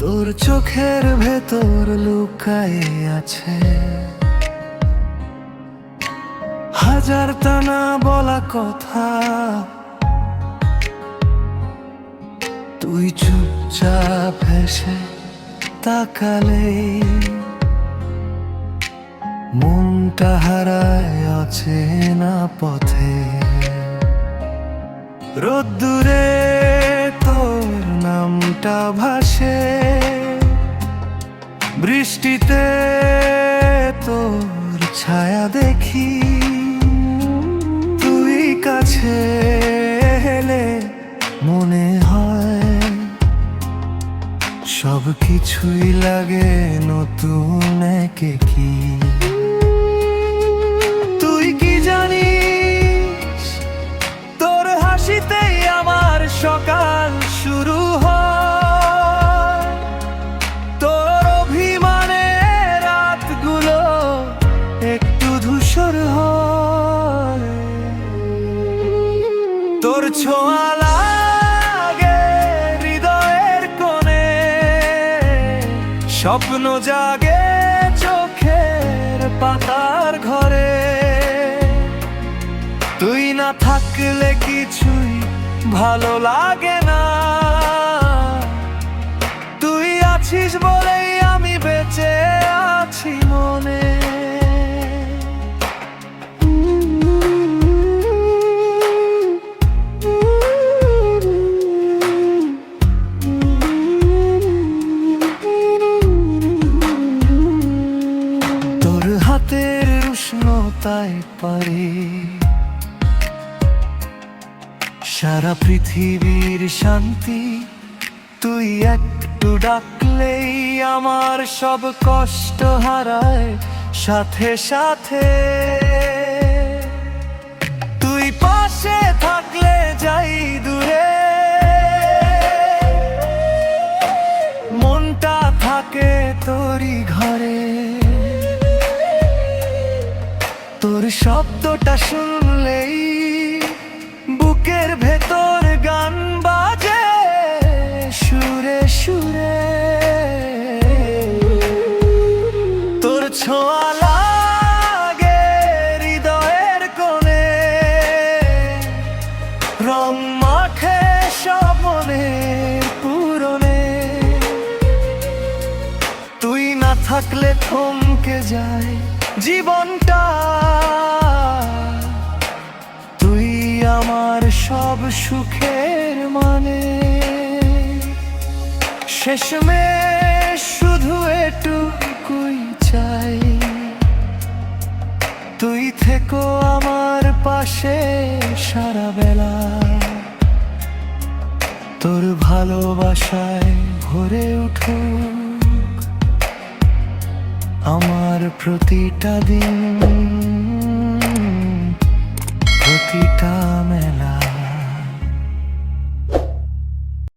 তোর চোখের ভেতর লুকায়ে আছে। হাজার টানা বলা কথা। তুই চুপচাপ হেসে তাকালেই মনটা হারায় অচেনা পথে। রোদ্দুরে তোর নামটা ভাসে। বৃষ্টিতে তোর ছায়া দেখি। তুই কাছে এলে মনে হয় সব কিছুই লাগে নতুন একে কি। হৃদয়ের স্বপ্ন জাগে চোখের পাতার ঘরে। তুই না থাকলে কিছুই ভালো লাগে না। তুই আছিস বলেই পারে। সারা পৃথিবীর শান্তি, তুই একটু ডাকলেই আমার সব কষ্ট হারায়। সাথে সাথে তুই পাশে থাকলে যাই দূরে। তোর শব্দটা শুনলেই বুকের ভেতর গান বাজে, সুরে সুরে। তোর ছোঁয়া লাগে হৃদয়ের কোণে, রং মাখে স্বপনের পূরণে। তুই না থাকলে থমকে যায় জীবনটা। তুই আমার সব সুখের মানে। শেষমে শুধু এটুকুই চাই। তুই থেকো আমার পাশে সারা বেলা। তোর ভালোবাসায় ভরে উঠুক আমার প্রতিটা দিন।